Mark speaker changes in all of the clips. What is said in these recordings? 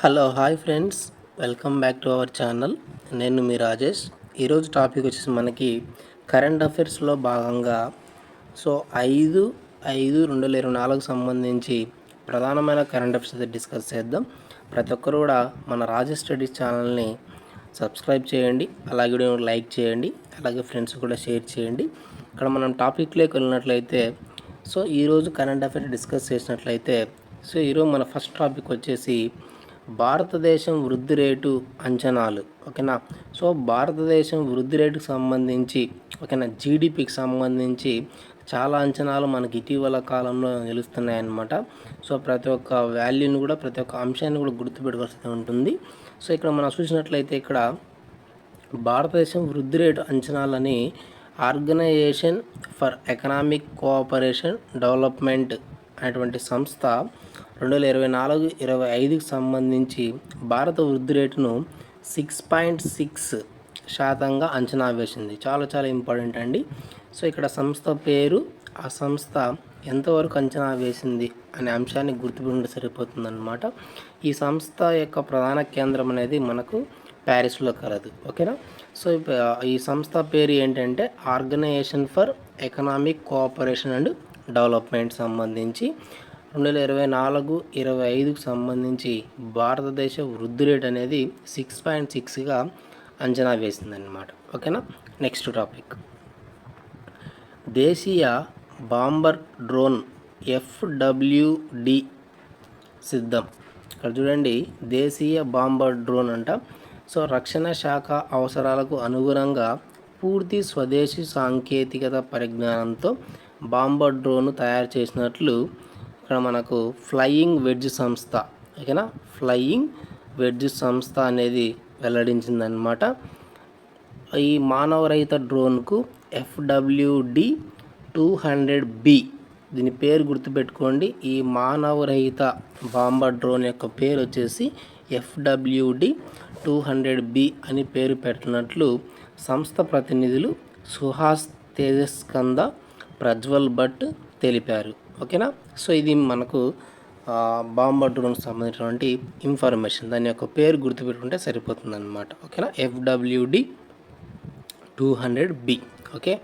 Speaker 1: Hello hi friends. Welcome back to our channel. నేను మీ రాజేష్. ఈరోజు టాపిక్ వచ్చేసి మనకి కరెంట్ అఫైర్స్లో భాగంగా సో ఐదు ఐదు రెండు వేల ఇరవై నాలుగు సంబంధించి ప్రధానమైన కరెంట్ అఫైర్స్ అయితే డిస్కస్ చేద్దాం. ప్రతి ఒక్కరు కూడా మన రాజేష్ స్టడీస్ ఛానల్ని సబ్స్క్రైబ్ చేయండి. అలాగే లైక్ చేయండి. అలాగే ఫ్రెండ్స్ కూడా షేర్ చేయండి. ఇక్కడ మనం టాపిక్లోకి వెళ్ళినట్లయితే సో ఈరోజు కరెంట్ అఫైర్స్ డిస్కస్ చేసినట్లయితే సో ఈరోజు మన ఫస్ట్ టాపిక్ వచ్చేసి భారతదేశం వృద్ధి రేటు అంచనాలు ఓకేనా? సో భారతదేశం వృద్ధి రేటుకు సంబంధించి ఓకేనా జీడిపికి సంబంధించి చాలా అంచనాలు మనకి ఇటీవల కాలంలో నిలుస్తున్నాయన్నమాట. సో ప్రతి ఒక్క వాల్యూని కూడా ప్రతి ఒక్క అంశాన్ని కూడా గుర్తుపెట్టుకోవాల్సి ఉంటుంది. సో ఇక్కడ మనం చూసినట్లయితే ఇక్కడ భారతదేశం వృద్ధి rate అంచనాలని organisation for economic cooperation development అనేటువంటి సంస్థ రెండు వేల ఇరవై నాలుగు ఇరవై ఐదుకు సంబంధించి భారత వృద్ధి రేటును సిక్స్ పాయింట్ సిక్స్ శాతంగా అంచనా వేసింది. చాలా చాలా ఇంపార్టెంట్ అండి. సో ఇక్కడ సంస్థ పేరు ఆ సంస్థ ఎంతవరకు అంచనా వేసింది అనే అంశాన్ని గుర్తుపెట్టుకుంటే సరిపోతుందన్నమాట. ఈ సంస్థ యొక్క ప్రధాన కేంద్రం అనేది మనకు ప్యారిస్లో కలదు. ఓకేనా? సో ఈ సంస్థ పేరు ఏంటంటే organisation for economic cooperation and development సంబంధించి రెండు వేల ఇరవై నాలుగు ఇరవై ఐదుకు సంబంధించి భారతదేశ వృద్ధి రేట్ అనేది సిక్స్ పాయింట్ సిక్స్గా అంచనా వేసిందన్నమాట. ఓకేనా? Next topic. దేశీయ బాంబర్ డ్రోన్ ఎఫ్డబ్ల్యూడి సిద్ధం. ఇక్కడ చూడండి దేశీయ బాంబర్ డ్రోన్ అంట. సో రక్షణ శాఖ అవసరాలకు అనుగుణంగా పూర్తి స్వదేశీ సాంకేతికత పరిజ్ఞానంతో బాంబర్ డ్రోన్ తయారు చేసినట్లు ఇక్కడ మనకు ఫ్లయింగ్ వెడ్జ్ సంస్థ ఓకేనా? ఫ్లయింగ్ వెడ్జ్ సంస్థ అనేది వెల్లడించిందనమాట ఈ మానవరహిత డ్రోన్కు ఎఫ్డబ్ల్యూడి టూ హండ్రెడ్ బి దీని పేరు గుర్తుపెట్టుకోండి. ఈ మానవరహిత బాంబర్ డ్రోన్ యొక్క పేరు వచ్చేసి ఎఫ్డబ్ల్యూడి టూ హండ్రెడ్ బి అని పేరు పెట్టినట్లు సంస్థ ప్రతినిధులు సుహాస్ తేజస్కంద ప్రజ్వల్ భట్ తెలిపారు. ఓకేనా? సో ఇది మనకు బాంబర్ డ్రోన్కి సంబంధించినటువంటి ఇన్ఫర్మేషన్. దాని యొక్క పేరు గుర్తుపెట్టుకుంటే సరిపోతుంది అనమాట ఓకేనా? FWD two hundred B. Okay?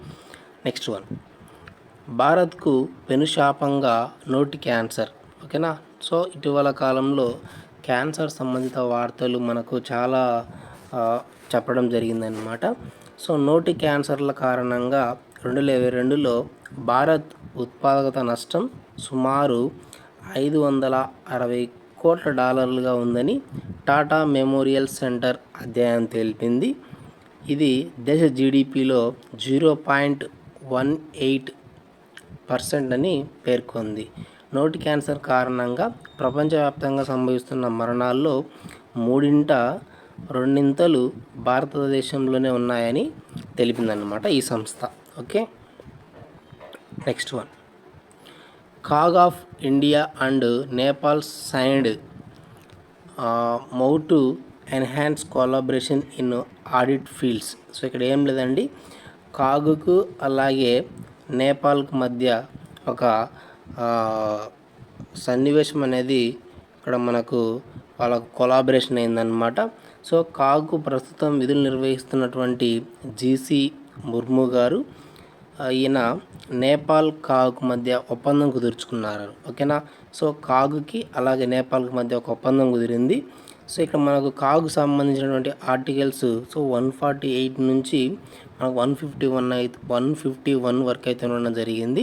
Speaker 1: Next one. భారత్కు పెనుశాపంగా నోటి క్యాన్సర్. ఓకేనా? సో ఇటీవల కాలంలో క్యాన్సర్ సంబంధిత వార్తలు మనకు చాలా చెప్పడం జరిగిందనమాట సో నోటి క్యాన్సర్ల కారణంగా రెండు వేల ఇరవై రెండులో భారత్ ఉత్పాదకత నష్టం సుమారు ఐదు వందల అరవై కోట్ల డాలర్లుగా ఉందని టాటా మెమోరియల్ సెంటర్ అధ్యయనం తెలిపింది. ఇది దేశ జీడిపిలో zero point one eight percent అని పేర్కొంది. నోటి క్యాన్సర్ కారణంగా ప్రపంచవ్యాప్తంగా సంభవిస్తున్న మరణాల్లో మూడింట రెండింతలు భారతదేశంలోనే ఉన్నాయని తెలిపిందన్నమాట ఈ సంస్థ. Okay? Next one. CAG of India and Nepal signed MoU to enhance collaboration in audit fields. So ఇక్కడ ఏం లేదండి. కాగుకు అలాగే నేపాల్కు మధ్య ఒక సన్నివేశం అనేది ఇక్కడ మనకు వాళ్ళ కొలాబరేషన్ అయిందనమాట సో కాగు ప్రస్తుతం విధులు నిర్వహిస్తున్నటువంటి జీసీ ముర్ము గారు ఈయన నేపాల్ కాగ్ మధ్య ఒప్పందం కుదుర్చుకున్నారు. ఓకేనా? సో కాగుకి అలాగే నేపాల్కి మధ్య ఒక ఒప్పందం కుదిరింది. సో ఇక్కడ మనకు కాగు సంబంధించినటువంటి articles so one forty eight నుంచి మనకు వన్ ఫిఫ్టీ వన్ అయితే వన్ ఫిఫ్టీ వన్ వరకు అయితే ఉండడం జరిగింది.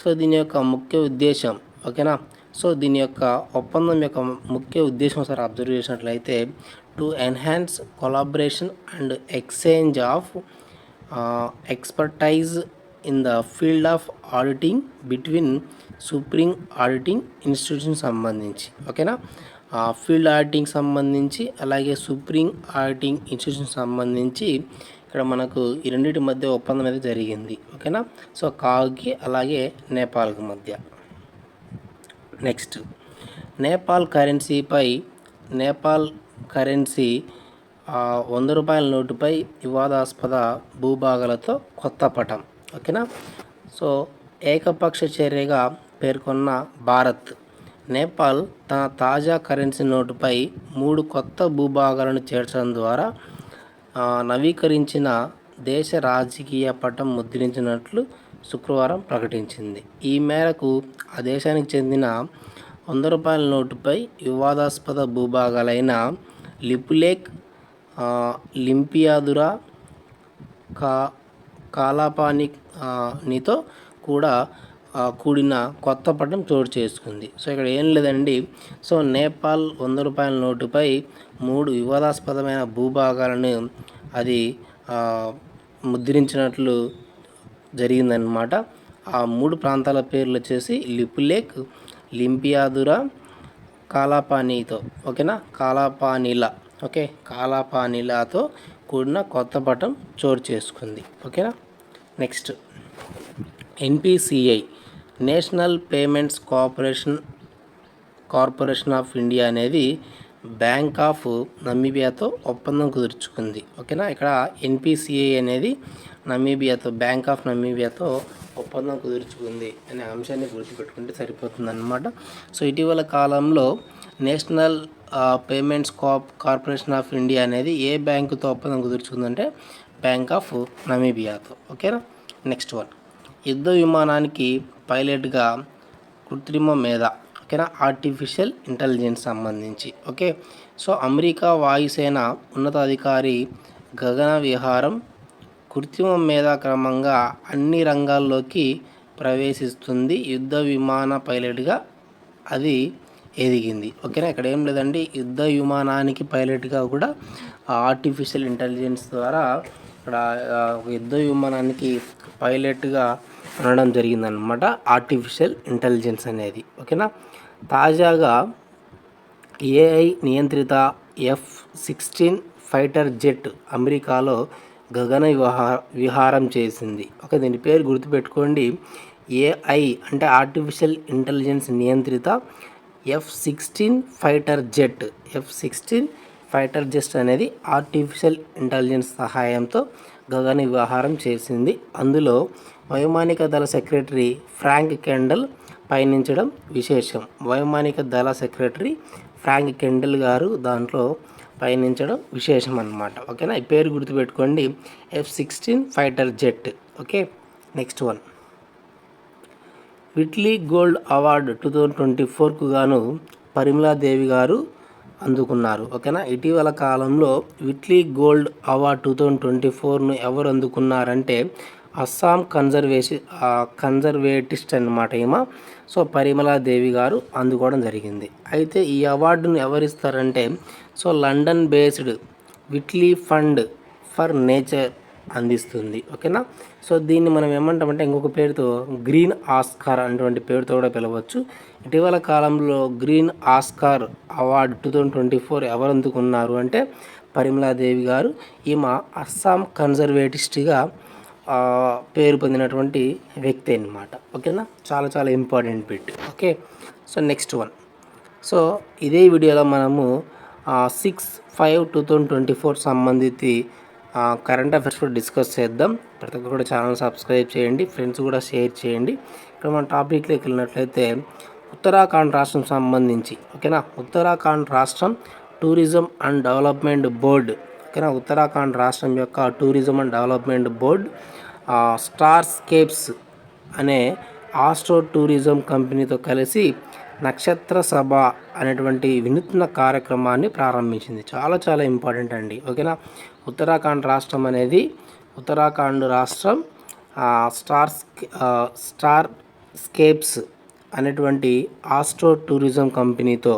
Speaker 1: సో దీని యొక్క ముఖ్య ఉద్దేశం ఓకేనా? సో దీని యొక్క ఒప్పందం యొక్క ముఖ్య ఉద్దేశం ఒకసారి అబ్జర్వ్ చేసినట్లయితే to enhance collaboration and exchange of expertise in the field of auditing between supreme auditing institution సంబంధించి ఓకేనా ఆ ఫీల్డ్ ఆడిటింగ్ సంబంధించి అలాగే సుప్రీం ఆడిటింగ్ ఇన్స్టిట్యూషన్ సంబంధించి ఇక్కడ మనకు ఈ రెండింటి మధ్య ఒప్పందం అయితే జరిగింది ఓకేనా సో కాగ్కి అలాగే నేపాల్కి మధ్య. నెక్స్ట్ నేపాల్ కరెన్సీపై నేపాల్ కరెన్సీ వంద రూపాయల నోటుపై వివాదాస్పద భూభాగాలతో కొత్త పటం. ఓకేనా? సో ఏకపక్ష చర్యగా పేర్కొన్న భారత్ నేపాల్ తన తాజా కరెన్సీ నోటుపై మూడు కొత్త భూభాగాలను చేర్చడం ద్వారా నవీకరించిన దేశ రాజకీయ పటం ముద్రించినట్లు శుక్రవారం ప్రకటించింది. ఈ మేరకు ఆ దేశానికి చెందిన వంద రూపాయల నోటుపై వివాదాస్పద భూభాగాలైన లిపులేక్ లింపియాదురా కా కాలాపాని కూడా కూడిన కొత్త పట్టం చోటు చేసుకుంది. సో ఇక్కడ ఏం లేదండి. సో నేపాల్ వంద రూపాయల నోటుపై మూడు వివాదాస్పదమైన భూభాగాలను అది ముద్రించినట్లు జరిగిందనమాట ఆ మూడు ప్రాంతాల పేర్లు వచ్చేసి లిపులేక్ లింపియాదురా కాలాపానీతో ఓకేనా? కాలాపానీల ఓకే? కాలాపానీలాతో కూడిన కొత్త పటం చోటు చేసుకుంది. ఓకేనా? Next. NPCI national payments corporation corporation of India అనేది బ్యాంక్ ఆఫ్ నమీబియాతో ఒప్పందం కుదుర్చుకుంది. ఓకేనా? ఇక్కడ ఎన్పిసిఐ అనేది నమీబియాతో బ్యాంక్ ఆఫ్ నమీబియాతో ఒప్పందం కుదుర్చుకుంది అనే అంశాన్ని గుర్తుపెట్టుకుంటే సరిపోతుందన్నమాట. సో ఇటీవల కాలంలో national payments corporation of India అనేది ఏ బ్యాంకుతో ఒప్పందం కుదుర్చుకుందంటే బ్యాంక్ ఆఫ్ నమీబియాతో ఓకేనా నెక్స్ట్ వన్. యుద్ధ విమానానికి పైలట్గా కృత్రిమ మేధ ఓకేనా ఆర్టిఫిషియల్ ఇంటెలిజెన్స్ సంబంధించి ఓకే? సో అమెరికా వాయుసేన ఉన్నతాధికారి గగన విహారం కృత్రిమ మీద క్రమంగా అన్ని రంగాల్లోకి ప్రవేశిస్తుంది. యుద్ధ విమాన పైలట్గా అది ఎదిగింది. ఓకేనా ఇక్కడ ఏం లేదండి. యుద్ధ విమానానికి పైలట్గా కూడా ఆర్టిఫిషియల్ ఇంటెలిజెన్స్ ద్వారా ఇక్కడ యుద్ధ విమానానికి పైలట్గా ఉండడం జరిగిందనమాట ఆర్టిఫిషియల్ ఇంటెలిజెన్స్ అనేది ఓకేనా? తాజాగా ఏఐ నియంత్రిత ఎఫ్ సిక్స్టీన్ ఫైటర్ జెట్ అమెరికాలో గగన విహా విహారం చేసింది. ఓకే దీని పేరు గుర్తుపెట్టుకోండి. ఏఐ అంటే ఆర్టిఫిషియల్ ఇంటెలిజెన్స్ నియంత్రిత F sixteen fighter jet F sixteen fighter jet అనేది ఆర్టిఫిషియల్ ఇంటెలిజెన్స్ సహాయంతో గగన వ్యవహారం చేసింది. అందులో వైమానిక దళ సెక్రటరీ ఫ్రాంక్ కెండల్ పయనించడం విశేషం. వైమానిక దళ సెక్రటరీ ఫ్రాంక్ కెండల్ గారు దాంట్లో పయనించడం విశేషం అనమాట ఓకేనా? ఈ పేరు గుర్తుపెట్టుకోండి. F sixteen fighter jet. Okay? Next one. Whitley gold award two thousand twenty ఫోర్కు గాను పరిమలాదేవి గారు అందుకున్నారు. ఓకేనా? ఇటీవల కాలంలో Whitley gold award two thousand twenty ఫోర్ను ఎవరు అందుకున్నారంటే అస్సాం కన్జర్వేషన్ కన్జర్వేటిస్ట్ అనమాట ఏమో సో పరిమలాదేవి గారు అందుకోవడం జరిగింది. అయితే ఈ అవార్డును ఎవరిస్తారంటే so London based Whitley fund for nature అందిస్తుంది. ఓకేనా? సో దీన్ని మనం ఏమంటామంటే ఇంకొక పేరుతో గ్రీన్ ఆస్కార్ అనేటువంటి పేరుతో కూడా పిలవచ్చు. ఇటీవల కాలంలో green Oscar award two thousand twenty four ఎవరు అందుకున్నారు అంటే పరిమలాదేవి గారు. ఈమె అస్సాం కన్జర్వేటిస్ట్గా పేరు పొందినటువంటి వ్యక్తి అనమాట ఓకేనా? చాలా చాలా important bit. Okay? So next one. So ఇదే వీడియోలో మనము six five two thousand twenty four సంబంధిత కరెంట్ అఫైర్స్ కూడా డిస్కస్ చేద్దాం. ప్రతి ఒక్కరు కూడా ఛానల్ సబ్స్క్రైబ్ చేయండి. ఫ్రెండ్స్ కూడా షేర్ చేయండి. ఇక్కడ మన టాపిక్లోకి వెళ్ళినట్లయితే ఉత్తరాఖండ్ రాష్ట్రం సంబంధించి ఓకేనా ఉత్తరాఖండ్ రాష్ట్రం టూరిజం అండ్ డెవలప్మెంట్ బోర్డు ఓకేనా ఉత్తరాఖండ్ రాష్ట్రం యొక్క tourism and development board Starscapes అనే ఆస్ట్రో టూరిజం కంపెనీతో కలిసి నక్షత్ర సభ అనేటువంటి వినూత్న కార్యక్రమాన్ని ప్రారంభించింది. చాలా చాలా ఇంపార్టెంట్ అండి ఓకేనా ఉత్తరాఖండ్ రాష్ట్రం అనేది ఉత్తరాఖండ్ రాష్ట్రం స్టార్ స్టార్ స్కేప్స్ అనేటువంటి ఆస్ట్రో టూరిజం కంపెనీతో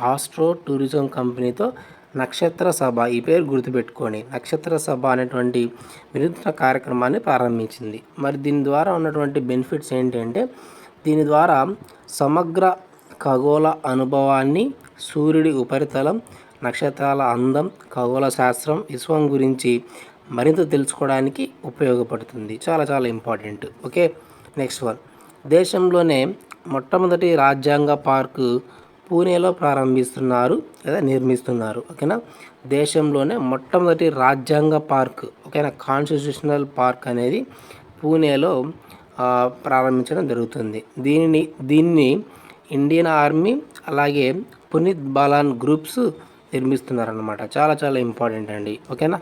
Speaker 1: ఆస్ట్రో టూరిజం కంపెనీతో నక్షత్ర సభ ఈ పేరు గుర్తుపెట్టుకొని నక్షత్ర సభ అనేటువంటి వినూత్న కార్యక్రమాన్ని ప్రారంభించింది. మరి దీని ద్వారా ఉన్నటువంటి బెనిఫిట్స్ ఏంటంటే దీని ద్వారా సమగ్ర ఖగోళ అనుభవాన్ని సూర్యుడి ఉపరితలం నక్షత్రాల అందం ఖగోళ శాస్త్రం విశ్వం గురించి మరింత తెలుసుకోవడానికి ఉపయోగపడుతుంది. చాలా చాలా ఇంపార్టెంట్. ఓకే? Next one. దేశంలోనే మొట్టమొదటి రాజ్యాంగ పార్కు పూణేలో ప్రారంభిస్తున్నారు లేదా నిర్మిస్తున్నారు. ఓకేనా? దేశంలోనే మొట్టమొదటి రాజ్యాంగ పార్క్ ఓకేనా? కాన్స్టిట్యూషనల్ పార్క్ అనేది పూణేలో ప్రారంభించడం జరుగుతుంది. దీనిని దీన్ని ఇండియన్ ఆర్మీ అలాగే పునీత్ బాలాన్ గ్రూప్స్ నిర్మిస్తున్నారనమాట చాలా చాలా ఇంపార్టెంట్ అండి. ఓకేనా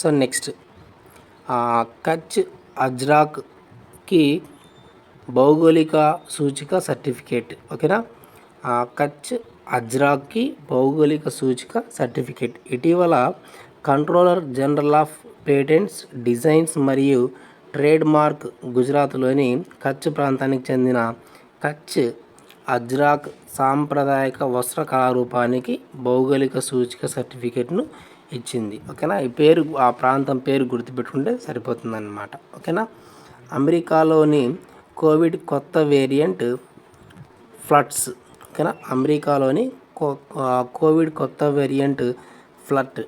Speaker 1: సో నెక్స్ట్ కచ్ అజ్రాక్కి భౌగోళిక సూచిక సర్టిఫికేట్. ఓకేనా కచ్ అజ్రాక్కి భౌగోళిక సూచిక సర్టిఫికేట్. ఇటీవల controller general of patents designs మరియు ట్రేడ్ మార్క్ గుజరాత్లోని కచ్ ప్రాంతానికి చెందిన కచ్ అజ్రాక్ సాంప్రదాయక వస్త్ర కళారూపానికి భౌగోళిక సూచిక సర్టిఫికేట్ను ఇచ్చింది. ఓకేనా? ఈ పేరు ఆ ప్రాంతం పేరు గుర్తుపెట్టుకుంటే సరిపోతుందన్నమాట. ఓకేనా? అమెరికాలోని కోవిడ్ కొత్త వేరియంట్ ఫ్లట్స్ ఓకేనా? అమెరికాలోని కోవిడ్ కొత్త వేరియంట్ ఫ్లట్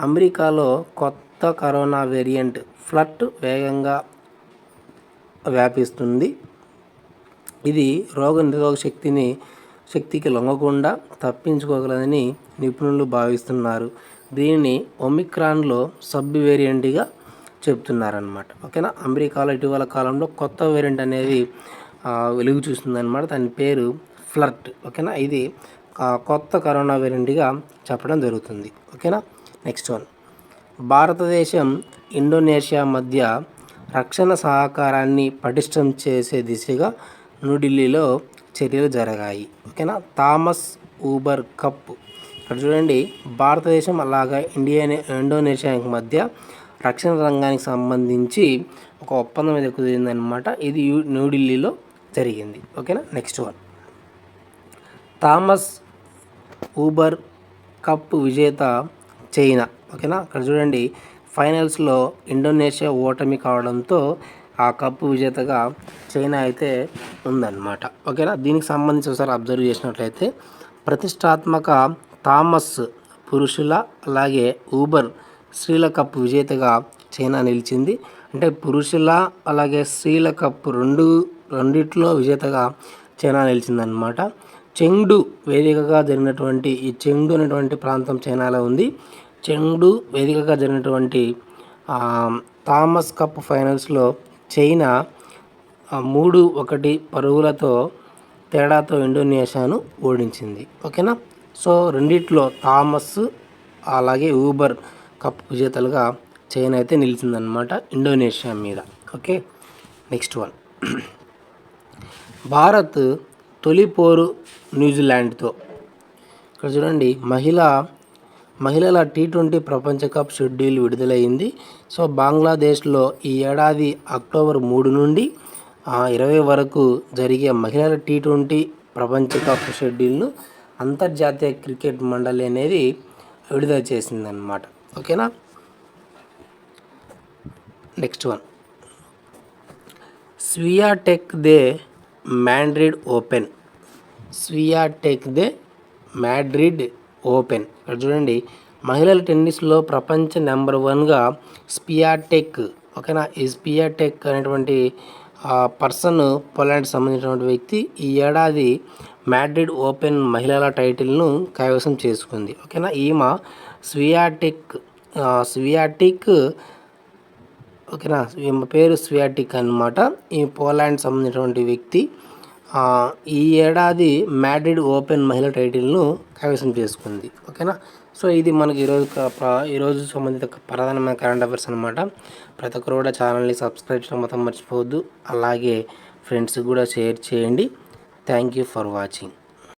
Speaker 1: అమెరికాలో కొత్త కరోనా వేరియంట్ ఫ్లట్ వేగంగా వ్యాపిస్తుంది. ఇది రోగ నిరోధక శక్తిని శక్తికి లొంగకుండా తప్పించుకోగలదని నిపుణులు భావిస్తున్నారు. దీనిని ఒమిక్రాన్లో సబ్ వేరియంట్గా చెప్తున్నారనమాట ఓకేనా? అమెరికాలో ఇటీవల కాలంలో కొత్త వేరియంట్ అనేది వెలుగు చూస్తుందన్నమాట. దాని పేరు ఫ్లర్ట్. ఓకేనా? ఇది కొత్త కరోనా వేరియంట్గా చెప్పడం జరుగుతుంది. ఓకేనా? Next one. భారతదేశం ఇండోనేషియా మధ్య రక్షణ సహకారాన్ని పటిష్టం చేసే దిశగా న్యూఢిల్లీలో చర్యలు జరిగాయి. ఓకేనా? Thomas Uber cup. ఇక్కడ చూడండి భారతదేశం అలాగా ఇండియా ఇండోనేషియా మధ్య రక్షణ రంగానికి సంబంధించి ఒక ఒప్పందం అయితే కుదిరిందనమాట ఇది న్యూఢిల్లీలో జరిగింది. ఓకేనా? Next one. Thomas Uber cup విజేత చైనా. ఓకేనా? అక్కడ చూడండి ఫైనల్స్లో ఇండోనేషియా ఓటమి కావడంతో ఆ కప్పు విజేతగా చైనా అయితే ఉందన్నమాట. ఓకేనా? దీనికి సంబంధించి ఒకసారి అబ్జర్వ్ చేసినట్లయితే ప్రతిష్టాత్మక థామస్ పురుషుల అలాగే ఊబర్ స్త్రీల కప్ విజేతగా చైనా నిలిచింది. అంటే పురుషుల అలాగే స్త్రీల కప్ రెండు రెండిట్లో విజేతగా చైనా నిలిచిందనమాట చెంగ్డు వేదికగా జరిగినటువంటి ఈ చెంగ్డు అనేటువంటి ప్రాంతం చైనాలో ఉంది. చెంగ్డు వేదికగా జరిగినటువంటి థామస్ కప్ ఫైనల్స్లో చైనా మూడు ఒకటి పరుగులతో తేడాతో ఇండోనేషియాను ఓడించింది. ఓకేనా? సో రెండిట్లో థామస్ అలాగే ఊబర్ కప్ విజేతలుగా చైనా అయితే నిలిచిందనమాట ఇండోనేషియా మీద. ఓకే? Next one. భారత్ తొలి పోరు న్యూజిలాండ్తో. ఇక్కడ చూడండి మహిళా మహిళల టీ ట్వంటీ ప్రపంచ కప్ షెడ్యూల్ విడుదలైంది. సో బంగ్లాదేశ్లో ఈ ఏడాది అక్టోబర్ మూడు నుండి ఇరవై వరకు జరిగే మహిళల టీ ట్వంటీ ప్రపంచ కప్ షెడ్యూల్ను అంతర్జాతీయ క్రికెట్ మండలి అనేది విడుదల చేసిందనమాట ఓకేనా? Next one. స్వియా టెక్ దే మ్యాండ్రిడ్ ఓపెన్. స్వియా టెక్ దే మ్యాడ్రిడ్ ఓపెన్. ఇక్కడ చూడండి మహిళల టెన్నిస్లో ప్రపంచ నెంబర్ వన్గా స్పియాటెక్ ఓకేనా? ఈ స్పియాటెక్ అనేటువంటి పర్సన్ పోలాండ్ సంబంధించినటువంటి వ్యక్తి ఈ ఏడాది మ్యాడ్రిడ్ ఓపెన్ మహిళల టైటిల్ను కైవసం చేసుకుంది. ఓకేనా? ఈమె స్వియాటిక్ స్వియాటిక్ ఓకేనా? ఈమె పేరు స్వియాటిక్ అనమాట ఈ పోలాండ్ సంబంధించినటువంటి వ్యక్తి ఈ ఏడాది మ్యాడ్రిడ్ ఓపెన్ మహిళ టైటిల్ను కైవసం చేసుకుంది. ఓకేనా? సో ఇది మనకి ఈరోజు ఈరోజు సంబంధిత ప్రధానమైన కరెంట్ అఫేర్స్ అనమాట ప్రతి ఒక్కరు కూడా ఛానల్ని సబ్స్క్రైబ్ చేయడం మొత్తం మర్చిపోవద్దు. అలాగే ఫ్రెండ్స్కి కూడా షేర్ చేయండి. Thank you for watching.